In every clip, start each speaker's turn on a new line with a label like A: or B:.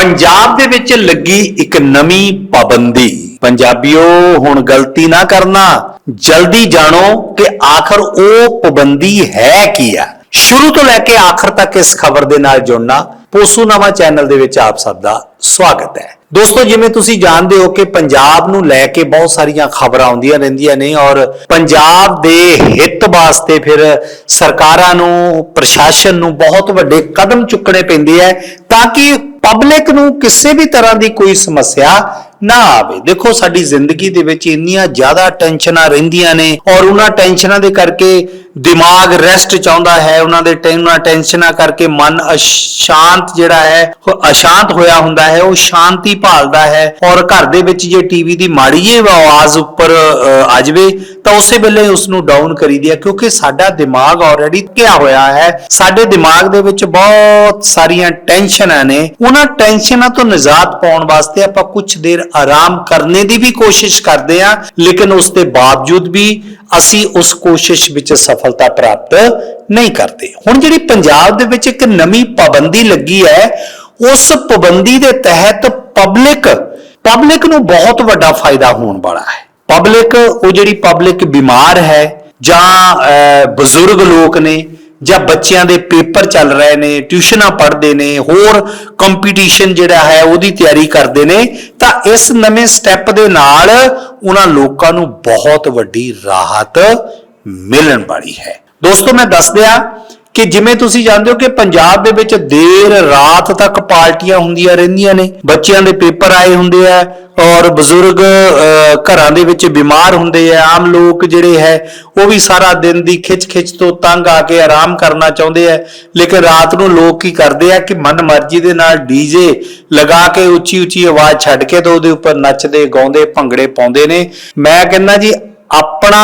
A: ਪੰਜਾਬ ਦੇ ਵਿੱਚ ਲੱਗੀ ਇੱਕ ਨਵੀਂ ਪਾਬੰਦੀ। ਪੰਜਾਬੀਓ, ਹੁਣ ਗਲਤੀ ਨਾ ਕਰਨਾ। ਜਲਦੀ ਜਾਣੋ ਕਿ ਆਖਰ ਉਹ ਪਾਬੰਦੀ ਹੈ ਕੀ ਆ। ਸ਼ੁਰੂ ਤੋਂ ਲੈ ਕੇ ਆਖਰ ਤੱਕ ਇਸ ਖਬਰ ਦੇ ਨਾਲ ਜੁੜਨਾ ਪੋਸੂਨਾਮਾ ਚੈਨਲ ਦੇ ਵਿੱਚ ਆਪ ਸਭ ਦਾ ਸਵਾਗਤ ਹੈ। ਦੋਸਤੋ, ਜਿਵੇਂ ਤੁਸੀਂ ਜਾਣਦੇ ਹੋ ਕਿ ਪੰਜਾਬ ਨੂੰ ਲੈ ਕੇ ਬਹੁਤ ਸਾਰੀਆਂ ਖਬਰਾਂ ਆਉਂਦੀਆਂ ਰਹਿੰਦੀਆਂ ਨੇ ਔਰ ਪੰਜਾਬ ਦੇ ਹਿੱਤ ਵਾਸਤੇ ਫਿਰ ਸਰਕਾਰਾਂ ਨੂੰ, ਪ੍ਰਸ਼ਾਸਨ ਨੂੰ ਬਹੁਤ ਵੱਡੇ ਕਦਮ ਚੁੱਕਣੇ ਪੈਂਦੇ ਹੈ ਤਾਂ ਕਿ ਪਬਲਿਕ ਨੂੰ ਕਿਸੇ ਵੀ ਤਰ੍ਹਾਂ ਦੀ ਕੋਈ ਸਮੱਸਿਆ ਨਾ ਆਵੇ। ਦੇਖੋ, ਸਾਡੀ ਜ਼ਿੰਦਗੀ ਦੇ ਵਿੱਚ ਇੰਨੀਆਂ ਜ਼ਿਆਦਾ ਟੈਨਸ਼ਨਾਂ ਰਹਿੰਦੀਆਂ ਨੇ ਔਰ ਉਹਨਾਂ ਟੈਨਸ਼ਨਾਂ ਦੇ ਕਰਕੇ ਦਿਮਾਗ ਰੈਸਟ ਚਾਹੁੰਦਾ ਹੈ। ਉਹਨਾਂ ਦੇ ਟੈਨਾਂ ਟੈਨਸ਼ਨਾਂ ਕਰਕੇ ਮਨ ਅਸ਼ਾਂਤ ਜਿਹੜਾ ਹੈ, ਉਹ ਅਸ਼ਾਂਤ ਹੋਇਆ ਹੁੰਦਾ ਹੈ, ਉਹ ਸ਼ਾਂਤੀ ਭਾਲਦਾ ਹੈ। ਔਰ ਘਰ ਦੇ ਵਿੱਚ ਜੇ ਟੀਵੀ ਦੀ ਮਾੜੀ ਜਿਹੀ ਆਵਾਜ਼ ਉੱਪਰ ਆ ਜਾਵੇ, ਤਾਂ ਉਸੇ ਵੇਲੇ ਉਸ ਨੂੰ ਡਾਊਨ ਕਰੀਦੀ ਹੈ, ਕਿਉਂਕਿ ਸਾਡਾ ਦਿਮਾਗ ਆਲਰੇਡੀ ਘਿਆ ਹੋਇਆ ਹੈ। ਸਾਡੇ ਦਿਮਾਗ ਦੇ ਵਿੱਚ ਬਹੁਤ ਸਾਰੀਆਂ ਟੈਨਸ਼ਨਾਂ ਨੇ। ਉਹਨਾਂ ਟੈਨਸ਼ਨਾਂ ਤੋਂ ਨਿਜਾਤ ਪਾਉਣ ਵਾਸਤੇ ਆਪਾਂ ਕੁਝ ਦੇਰ ਆਰਾਮ ਕਰਨੇ ਦੀ ਵੀ ਕੋਸ਼ਿਸ਼ ਕਰਦੇ ਹਾਂ ਲੇਕਿਨ ਉਸ ਦੇ ਬਾਵਜੂਦ ਵੀ ਅਸੀਂ ਉਸ ਕੋਸ਼ਿਸ਼ ਵਿੱਚ ਸਫਲਤਾ ਪ੍ਰਾਪਤ ਨਹੀਂ ਕਰਦੇ। ਹੁਣ ਜਿਹੜੀ ਪੰਜਾਬ ਦੇ ਵਿੱਚ ਇੱਕ ਨਵੀਂ ਪਾਬੰਦੀ ਲੱਗੀ ਹੈ ਉਸ ਪਾਬੰਦੀ ਦੇ ਤਹਿਤ ਪਬਲਿਕ ਪਬਲਿਕ ਨੂੰ ਬਹੁਤ ਵੱਡਾ ਫਾਇਦਾ ਹੋਣ ਵਾਲਾ ਹੈ। ਪਬਲਿਕ ਉਹ ਜਿਹੜੀ ਪਬਲਿਕ ਬਿਮਾਰ ਹੈ ਜਾਂ ਅਹ, ਬਜ਼ੁਰਗ ਲੋਕ ਨੇ ਜਾਂ ਬੱਚਿਆਂ ਦੇ ਪੇਪਰ ਚੱਲ ਰਹੇ ਨੇ, ਟਿਊਸ਼ਨਾਂ ਪੜ੍ਹਦੇ ਨੇ, ਹੋਰ ਕੰਪੀਟੀਸ਼ਨ ਜਿਹੜਾ ਹੈ ਉਹਦੀ ਤਿਆਰੀ ਕਰਦੇ ਨੇ, ਤਾਂ ਇਸ ਨਵੇਂ ਸਟੈਪ ਦੇ ਨਾਲ ਉਹਨਾਂ ਲੋਕਾਂ ਨੂੰ ਬਹੁਤ ਵੱਡੀ ਰਾਹਤ ਮਿਲਣ ਵਾਲੀ ਹੈ। ਦੋਸਤੋ, ਮੈਂ ਦੱਸ ਦਿਆਂ ਕਿ ਜਿਵੇਂ ਤੁਸੀਂ ਜਾਣਦੇ ਹੋ ਕਿ ਪੰਜਾਬ ਦੇ ਵਿੱਚ ਦੇਰ ਰਾਤ ਤੱਕ ਪਾਰਟੀਆਂ ਹੁੰਦੀਆਂ ਰਹਿੰਦੀਆਂ ਨੇ, ਬੱਚਿਆਂ ਦੇ ਪੇਪਰ ਆਏ ਹੁੰਦੇ ਆ ਔਰ ਬਜ਼ੁਰਗ ਘਰਾਂ ਦੇ ਵਿੱਚ ਬਿਮਾਰ ਹੁੰਦੇ ਆ, ਆਮ ਲੋਕ ਜਿਹੜੇ ਹੈ, ਉਹ ਵੀ ਸਾਰਾ ਦਿਨ ਦੀ ਖਿੱਚ-ਖਿੱਚ ਤੋਂ ਤੰਗ ਆ ਕੇ ਆਰਾਮ ਕਰਨਾ ਚਾਹੁੰਦੇ ਆ। ਲੇਕਿਨ ਰਾਤ ਨੂੰ ਲੋਕ ਕੀ ਕਰਦੇ ਆ ਕਿ ਮਨ ਮਰਜ਼ੀ ਦੇ ਨਾਲ ਡੀਜੇ ਲਗਾ ਕੇ ਉੱਚੀ-ਉੱਚੀ ਆਵਾਜ਼ ਛੱਡ ਕੇ ਤੇ ਉਹਦੇ ਉੱਪਰ ਨੱਚਦੇ, ਗਾਉਂਦੇ, ਭੰਗੜੇ ਪਾਉਂਦੇ ਨੇ। ਮੈਂ ਕਹਿੰਦਾ ਜੀ ਆਪਣਾ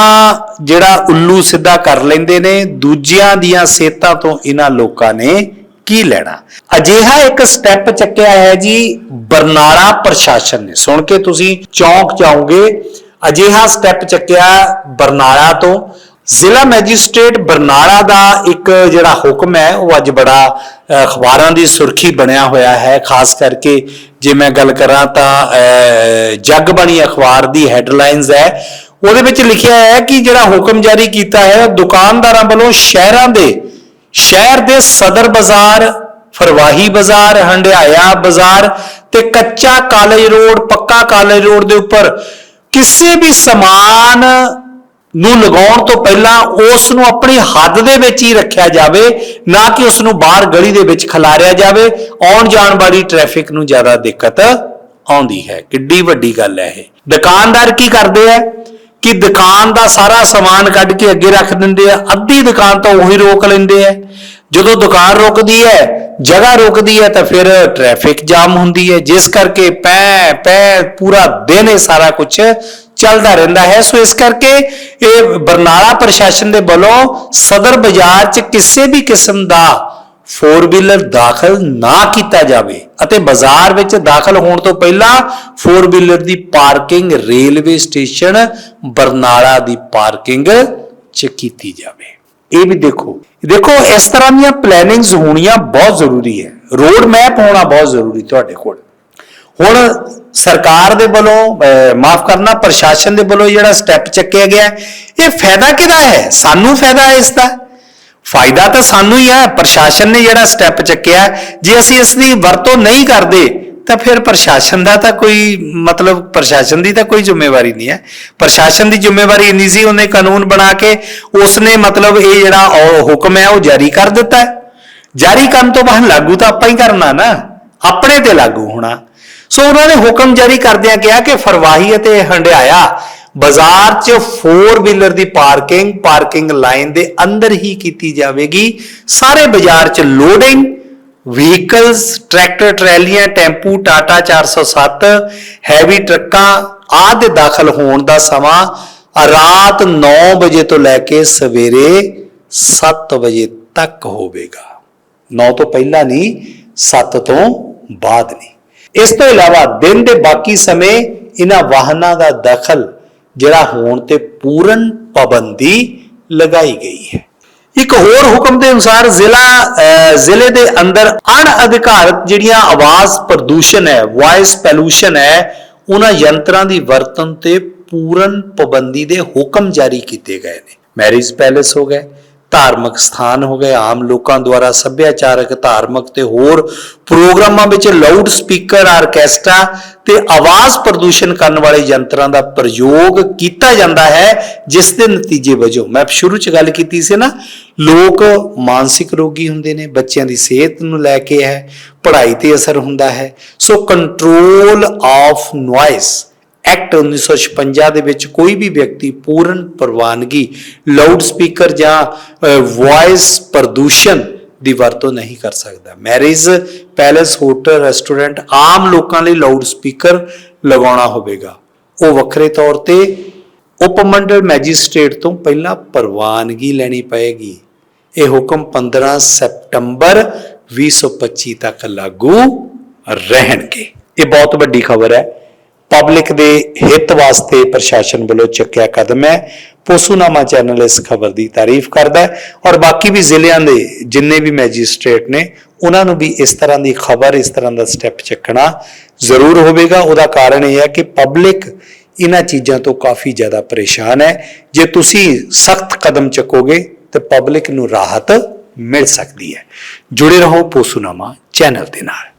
A: ਜਿਹੜਾ ਉੱਲੂ ਸਿੱਧਾ ਕਰ ਲੈਂਦੇ ਨੇ ਦੂਜਿਆਂ ਦੀਆਂ ਸੇਤਾਂ ਤੋਂ ਇਹਨਾਂ ਲੋਕਾਂ ਨੇ ਕੀ ਲੈਣਾ? ਅਜਿਹਾ ਇੱਕ ਸਟੈਪ ਚੱਕਿਆ ਹੈ ਜੀ ਬਰਨਾਲਾ ਪ੍ਰਸ਼ਾਸਨ ਨੇ। ਸੁਣ ਕੇ ਤੁਸੀਂ ਚੌਂਕ ਜਾਓਗੇ ਅਜਿਹਾ ਸਟੈਪ ਚੱਕਿਆ ਬਰਨਾਲਾ ਤੋਂ। ਜ਼ਿਲ੍ਹਾ ਮੈਜਿਸਟ੍ਰੇਟ ਬਰਨਾਲਾ ਦਾ ਇੱਕ ਜਿਹੜਾ ਹੁਕਮ ਹੈ ਉਹ ਅੱਜ ਬੜਾ ਅਖਬਾਰਾਂ ਦੀ ਸੁਰਖੀ ਬਣਿਆ ਹੋਇਆ ਹੈ। ਖਾਸ ਕਰਕੇ ਜੇ ਮੈਂ ਗੱਲ ਕਰਾਂ ਤਾਂ ਅਹ, ਜਗ ਬਣੀ ਅਖਬਾਰ ਦੀ ਹੈਡਲਾਈਨਸ ਹੈ। ਉਹਦੇ ਵਿੱਚ ਲਿਖਿਆ ਹੈ ਕਿ ਜਿਹੜਾ ਹੁਕਮ ਜਾਰੀ ਕੀਤਾ ਹੈ, ਦੁਕਾਨਦਾਰਾਂ ਵੱਲੋਂ ਸ਼ਹਿਰਾਂ ਦੇ, ਸ਼ਹਿਰ ਦੇ ਸਦਰ ਬਾਜ਼ਾਰ, ਫਰਵਾਹੀ ਬਾਜ਼ਾਰ, ਹੰਡਿਆਇਆ ਬਾਜ਼ਾਰ ਤੇ ਕੱਚਾ ਕਾਲਜ ਰੋਡ, ਪੱਕਾ ਕਾਲਜ ਰੋਡ ਦੇ ਉੱਪਰ ਕਿਸੇ ਵੀ ਸਮਾਨ ਨੂੰ ਲਗਾਉਣ ਤੋਂ ਪਹਿਲਾਂ ਉਸ ਨੂੰ ਆਪਣੀ ਹੱਦ ਦੇ ਵਿੱਚ ਹੀ ਰੱਖਿਆ ਜਾਵੇ, ਨਾ ਕਿ ਉਸ ਨੂੰ ਬਾਹਰ ਗਲੀ ਦੇ ਵਿੱਚ ਖਿਲਾਰਿਆ ਜਾਵੇ। ਆਉਣ ਜਾਣ ਵਾਲੀ ਟ੍ਰੈਫਿਕ ਨੂੰ ਜ਼ਿਆਦਾ ਦਿੱਕਤ ਆਉਂਦੀ ਹੈ। ਕਿੱਡੀ ਵੱਡੀ ਗੱਲ ਹੈ ਇਹ। ਦੁਕਾਨਦਾਰ ਕੀ ਕਰਦੇ ਆ ਕਿ ਦੁਕਾਨ ਦਾ ਸਾਰਾ ਸਮਾਨ ਕੱਢ ਕੇ ਅੱਗੇ ਰੱਖ ਦਿੰਦੇ ਆ, ਅੱਧੀ ਦੁਕਾਨ ਤਾਂ ਉਹੀ ਰੋਕ ਲੈਂਦੇ ਆ। ਜਦੋਂ ਦੁਕਾਨ ਰੁਕਦੀ ਹੈ, ਜਗ੍ਹਾ ਰੁਕਦੀ ਹੈ, ਤਾਂ ਫਿਰ ਟ੍ਰੈਫਿਕ ਜਾਮ ਹੁੰਦੀ ਹੈ, ਜਿਸ ਕਰਕੇ ਪੈ ਪੈ ਪੂਰਾ ਦਿਨ ਇਹ ਸਾਰਾ ਕੁਝ ਚੱਲਦਾ ਰਹਿੰਦਾ ਹੈ। ਸੋ ਇਸ ਕਰਕੇ ਇਹ ਬਰਨਾਲਾ ਪ੍ਰਸ਼ਾਸਨ ਦੇ ਵੱਲੋਂ ਸਦਰ ਬਾਜ਼ਾਰ 'ਚ ਕਿਸੇ ਵੀ ਕਿਸਮ ਦਾ ਫੋਰ ਵੀਲਰ ਦਾਖਲ ਨਾ ਕੀਤਾ ਜਾਵੇ ਅਤੇ ਬਾਜ਼ਾਰ ਵਿੱਚ ਦਾਖਲ ਹੋਣ ਤੋਂ ਪਹਿਲਾਂ ਫੋਰ ਵੀਲਰ ਦੀ ਪਾਰਕਿੰਗ ਰੇਲਵੇ ਸਟੇਸ਼ਨ ਬਰਨਾਲਾ ਦੀ ਪਾਰਕਿੰਗ 'ਚ ਕੀਤੀ ਜਾਵੇ। ਇਹ ਵੀ ਦੇਖੋ। ਦੇਖੋ, ਇਸ ਤਰ੍ਹਾਂ ਦੀਆਂ ਪਲੈਨਿੰਗਸ ਹੋਣੀਆਂ ਬਹੁਤ ਜ਼ਰੂਰੀ ਹੈ। ਰੋਡ ਮੈਪ ਹੋਣਾ ਬਹੁਤ ਜ਼ਰੂਰੀ ਤੁਹਾਡੇ ਕੋਲ। ਹੁਣ ਸਰਕਾਰ ਦੇ ਵੱਲੋਂ ਮਾਫ ਕਰਨਾ, ਪ੍ਰਸ਼ਾਸਨ ਦੇ ਵੱਲੋਂ ਜਿਹੜਾ ਸਟੈਪ ਚੱਕਿਆ ਗਿਆ, ਇਹ ਫਾਇਦਾ ਕਿਹਦਾ ਹੈ? ਸਾਨੂੰ ਫਾਇਦਾ ਹੈ ਇਸ ਦਾ। ਫਾਇਦਾ ਤਾਂ ਸਾਨੂੰ ਹੀ ਹੈ, ਪ੍ਰਸ਼ਾਸਨ ਨੇ ਜਿਹੜਾ ਸਟੈਪ ਚੱਕਿਆ ਜੇ ਅਸੀਂ ਇਸ ਦੀ ਵਰਤੋਂ ਨਹੀਂ ਕਰਦੇ, ਤਾਂ ਫਿਰ ਪ੍ਰਸ਼ਾਸਨ ਦਾ ਤਾਂ ਕੋਈ ਮਤਲਬ ਪ੍ਰਸ਼ਾਸਨ ਦੀ ਤਾਂ ਕੋਈ ਜ਼ਿੰਮੇਵਾਰੀ ਨਹੀਂ ਹੈ। ਪ੍ਰਸ਼ਾਸਨ ਦੀ ਜ਼ਿੰਮੇਵਾਰੀ ਇੰਨੀ ਸੀ, ਉਹਨੇ ਕਾਨੂੰਨ ਬਣਾ ਕੇ ਉਸਨੇ ਮਤਲਬ ਇਹ ਜਿਹੜਾ ਉਹ ਹੁਕਮ ਹੈ, ਉਹ ਜਾਰੀ ਕਰ ਦਿੱਤਾ ਹੈ। ਜਾਰੀ ਕਰਨ ਤੋਂ ਬਾਅਦ ਲਾਗੂ ਤਾਂ ਆਪਾਂ ਹੀ ਕਰਨਾ ਨਾ, ਆਪਣੇ ਤੇ ਲਾਗੂ ਹੋਣਾ। ਸੋ ਉਹਨਾਂ ਨੇ ਹੁਕਮ ਜਾਰੀ ਕਰਦਿਆਂ ਕਿਹਾ ਕਿ ਫਰਵਾਹੀ ਅਤੇ ਹੰਡਿਆਇਆ ਬਾਜ਼ਾਰ 'ਚ 4 ਵੀਲਰ ਦੀ ਪਾਰਕਿੰਗ ਪਾਰਕਿੰਗ ਲਾਈਨ ਦੇ ਅੰਦਰ ਹੀ ਕੀਤੀ ਜਾਵੇਗੀ। ਸਾਰੇ ਬਾਜ਼ਾਰ 'ਚ ਲੋਡਿੰਗ ਵਹੀਕਲਸ ਟਰੈਕਟਰ ਟਰੈਲੀਆਂ, ਟੈਂਪੂ, ਟਾਟਾ 407 ਹੈਵੀ ਟਰੱਕਾਂ ਆਦਿ ਦਾਖਲ ਹੋਣ ਦਾ ਸਮਾਂ ਰਾਤ 9 ਵਜੇ ਤੋਂ ਲੈ ਕੇ ਸਵੇਰੇ 7 ਵਜੇ ਤੱਕ ਹੋਵੇਗਾ। 9 ਤੋਂ ਪਹਿਲਾਂ ਨਹੀਂ 7 ਤੋਂ ਬਾਅਦ ਨਹੀਂ। ਇਸ ਤੋਂ ਇਲਾਵਾ ਦਿਨ ਦੇ ਬਾਕੀ ਸਮੇਂ ਇਹਨਾਂ ਵਾਹਨਾਂ ਦਾ ਦਖਲ ਜਿਹੜਾ ਹੋਣ ਤੇ ਪੂਰਨ ਪਾਬੰਦੀ ਲਗਾਈ ਗਈ ਹੈ। ਇੱਕ ਹੋਰ ਹੁਕਮ ਦੇ ਅਨੁਸਾਰ ਜ਼ਿਲ੍ਹਾ ਅਹ, ਜ਼ਿਲ੍ਹੇ ਦੇ ਅੰਦਰ ਅਣਅਧਿਕਾਰਤ ਜਿਹੜੀਆਂ ਆਵਾਜ਼ ਪ੍ਰਦੂਸ਼ਣ ਹੈ ਵਾਇਸ ਪੈਲੂਸ਼ਨ ਹੈ ਉਹਨਾਂ ਯੰਤਰਾਂ ਦੀ ਵਰਤਨ ਤੇ ਪੂਰਨ ਪਾਬੰਦੀ ਦੇ ਹੁਕਮ ਜਾਰੀ ਕੀਤੇ ਗਏ ਨੇ। ਮੈਰਿਜ ਪੈਲੇਸ ਹੋ ਗਏ ਧਾਰਮਿਕ ਸਥਾਨ ਹੋ ਗਏ। ਆਮ ਲੋਕਾਂ ਦੁਆਰਾ ਸੱਭਿਆਚਾਰਕ, ਧਾਰਮਿਕ ਤੇ ਹੋਰ ਪ੍ਰੋਗਰਾਮਾਂ ਵਿੱਚ ਲਾਊਡ ਸਪੀਕਰ ਆਰਕੈਸਟਰਾ ਤੇ ਆਵਾਜ਼ ਪ੍ਰਦੂਸ਼ਣ ਕਰਨ ਵਾਲੇ ਯੰਤਰਾਂ ਦਾ ਪ੍ਰਯੋਗ ਕੀਤਾ ਜਾਂਦਾ ਹੈ, ਜਿਸ ਦੇ ਨਤੀਜੇ ਵਜੋਂ। ਮੈਂ ਸ਼ੁਰੂ ਚ ਗੱਲ ਕੀਤੀ ਸੀ ਨਾ, ਲੋਕ ਮਾਨਸਿਕ ਰੋਗੀ ਹੁੰਦੇ ਨੇ, ਬੱਚਿਆਂ ਦੀ ਸਿਹਤ ਨੂੰ ਲੈ ਕੇ ਹੈ ਪੜ੍ਹਾਈ ਤੇ ਅਸਰ ਹੁੰਦਾ ਹੈ। So control of noise act 1956 ਦੇ ਵਿੱਚ ਕੋਈ ਵੀ ਵਿਅਕਤੀ ਪੂਰਨ ਪ੍ਰਵਾਨਗੀ ਲਾਊਡ ਸਪੀਕਰ ਜਾਂ ਵੌਇਸ ਪ੍ਰਦੂਸ਼ਣ ਦੀ ਵਰਤੋਂ ਨਹੀਂ ਕਰ ਸਕਦਾ। ਮੈਰਿਜ ਪੈਲੇਸ ਹੋਟਲ ਰੈਸਟੋਰੈਂਟ ਆਮ ਲੋਕਾਂ ਲਈ ਲਾਊਡ ਸਪੀਕਰ ਲਗਾਉਣਾ ਹੋਵੇਗਾ। ਉਹ ਵੱਖਰੇ ਤੌਰ ਤੇ ਉਪਮੰਡਲ ਮੈਜਿਸਟ੍ਰੇਟ ਤੋਂ ਪਹਿਲਾਂ ਪ੍ਰਵਾਨਗੀ ਲੈਣੀ ਪਏਗੀ। ਇਹ ਹੁਕਮ 15 ਸਤੰਬਰ 2025 ਤੱਕ ਲਾਗੂ ਰਹਿਣਗੇ। ਇਹ ਬਹੁਤ ਵੱਡੀ ਖਬਰ ਹੈ। ਪਬਲਿਕ ਦੇ ਹਿੱਤ ਵਾਸਤੇ ਪ੍ਰਸ਼ਾਸਨ ਵੱਲੋਂ ਚੱਕਿਆ ਕਦਮ ਹੈ। ਪੋਸੂਨਾਮਾ ਚੈਨਲ ਇਸ ਖਬਰ ਦੀ ਤਾਰੀਫ ਕਰਦਾ ਹੈ ਔਰ ਬਾਕੀ ਵੀ ਜ਼ਿਲ੍ਹਿਆਂ ਦੇ ਜਿੰਨੇ ਵੀ ਮੈਜਿਸਟ੍ਰੇਟ ਨੇ, ਉਹਨਾਂ ਨੂੰ ਵੀ ਇਸ ਤਰ੍ਹਾਂ ਦੀ ਖਬਰ, ਇਸ ਤਰ੍ਹਾਂ ਦਾ ਸਟੈਪ ਚੱਕਣਾ ਜ਼ਰੂਰ ਹੋਵੇਗਾ। ਉਹਦਾ ਕਾਰਨ ਇਹ ਹੈ ਕਿ ਪਬਲਿਕ ਇਹਨਾਂ ਚੀਜ਼ਾਂ ਤੋਂ ਕਾਫੀ ਜ਼ਿਆਦਾ ਪਰੇਸ਼ਾਨ ਹੈ। ਜੇ ਤੁਸੀਂ ਸਖਤ ਕਦਮ ਚੱਕੋਗੇ ਤੇ ਪਬਲਿਕ ਨੂੰ ਰਾਹਤ ਮਿਲ ਸਕਦੀ ਹੈ। ਜੁੜੇ ਰਹੋ ਪੋਸੂਨਾਮਾ ਚੈਨਲ ਦੇ ਨਾਲ।